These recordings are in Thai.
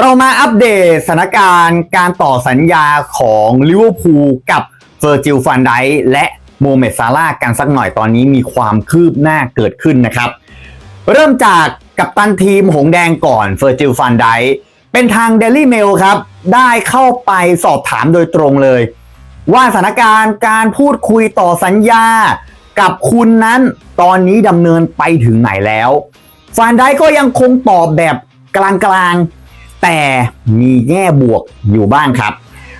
เรามาอัปเดตสถานการณ์การต่อสัญญาของลิเวอร์พูลกับเฟอร์จิลฟันไดและโมเมดซาร่ากันสักหน่อยตอนนี้มีความคืบหน้าเกิดขึ้นนะครับ เริ่มจากกัปตันทีมหงแดงก่อนเฟอร์จิลฟันไดเป็นทางเดลี่เมลครับ ได้เข้าไปสอบถามโดยตรงเลย ว่าสถานการณ์การพูดคุยต่อสัญญากับคุณนั้นตอนนี้ดำเนินไปถึงไหนแล้วฟานไดก็ยังคงตอบแบบกลางๆ แต่มีแง่บวกอยู่บ้างครับ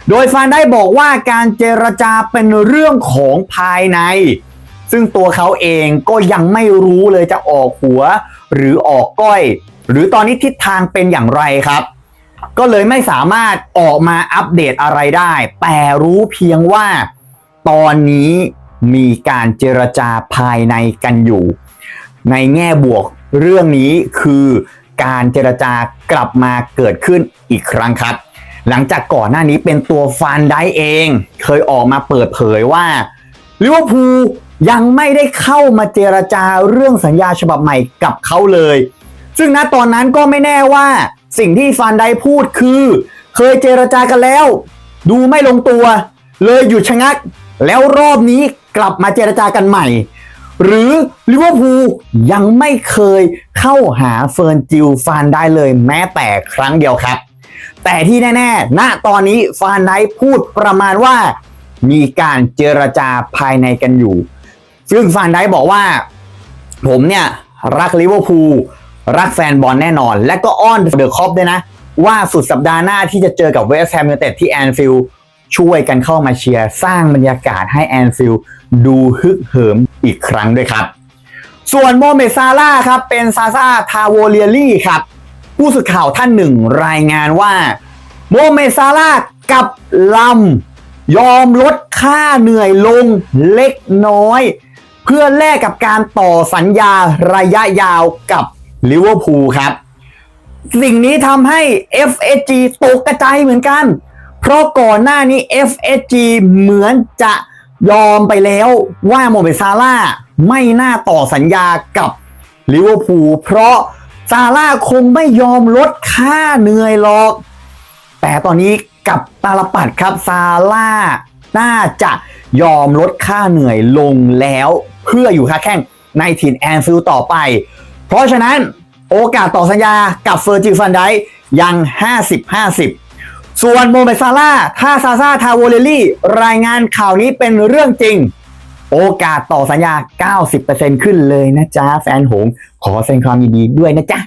โดยฟานได้บอกว่าการเจรจาเป็นเรื่องของภายใน ซึ่งตัวเขาเองก็ยังไม่รู้เลยจะออกหัว หรือออกก้อย หรือตอนนี้ทิศทางเป็นอย่างไรครับ ก็เลยไม่สามารถออกมาอัปเดตอะไรได้ แต่รู้เพียงว่าตอนนี้มีการเจรจาภายในกันอยู่ ในแง่บวกเรื่องนี้คือ การเจรจากลับมาเกิดขึ้นอีกครั้งครับ หลังจากก่อนหน้านี้เป็นตัวฟานได้เอง เคยออกมาเปิดเผยว่าลิเวอร์พูลยังไม่ได้เข้ามาเจรจาเรื่องสัญญาฉบับใหม่กับเขาเลย ซึ่งณตอนนั้นก็ไม่แน่ว่าสิ่งที่ฟานไดพูดคือ เคยเจรจากันแล้ว ดูไม่ลงตัว เลยหยุดชะงัก แล้วรอบนี้กลับมาเจรจากันใหม่ หรือลิเวอร์พูลยังไม่เคยเข้าหาเฟิร์นจิลฟานได้เลยแม้แต่ครั้งเดียวครับ แต่ที่แน่ๆณตอนนี้ฟานไดพูดประมาณว่า มีการเจรจาภายในกันอยู่ ซึ่งฟานไดบอกว่า ผมเนี่ยรักลิเวอร์พูลรักแฟนบอลแน่นอน และก็อ้อนเดอะคอปด้วยนะ ว่าสุดสัปดาห์หน้าที่จะเจอกับเวสต์แฮมยูไนเต็ดที่แอนฟิลด์ช่วยกันเข้ามาเชียร์ สร้างบรรยากาศให้แอนฟิลด์ดูฮึกเหิม อีกครั้งด้วยครับ ส่วนโมเมซาร่าครับเป็นซาซาทาโวเลียลี่ครับ ผู้สื่อข่าวท่านหนึ่งรายงานว่าโมเมซาร่ากับลำยอมลดค่าเหนื่อยลงเล็กน้อย เพื่อแลกกับการต่อสัญญาระยะยาวกับลิเวอร์พูลครับ สิ่งนี้ทำให้ FSG ตกกระจายเหมือนกัน เพราะก่อนหน้านี้ FSG เหมือนจะ ยอมไปแล้วว่าโมเมซาร่าไม่น่าต่อสัญญากับลิเวอร์พูลเพราะซาร่าคงไม่ยอมลดค่าเหนื่อยหรอก แต่ตอนนี้กับตาลปัดครับซาร่าน่าจะยอมลดค่าเหนื่อยลงแล้ว เพื่ออยู่ค้าแข้งในถิ่นแอนฟิลด์ต่อไป เพราะฉะนั้นโอกาสต่อสัญญากับเฟอร์จิลฟันไดยัง 50-50 ส่วนโมเมซาร่าถ้าซาซาทาโวเลลี่ รายงานข่าวนี้เป็นเรื่องจริง โอกาสต่อสัญญา 90%ขึ้นเลยนะจ๊ะ แฟนหง ขอแสดงความยินดีด้วยนะจ๊ะ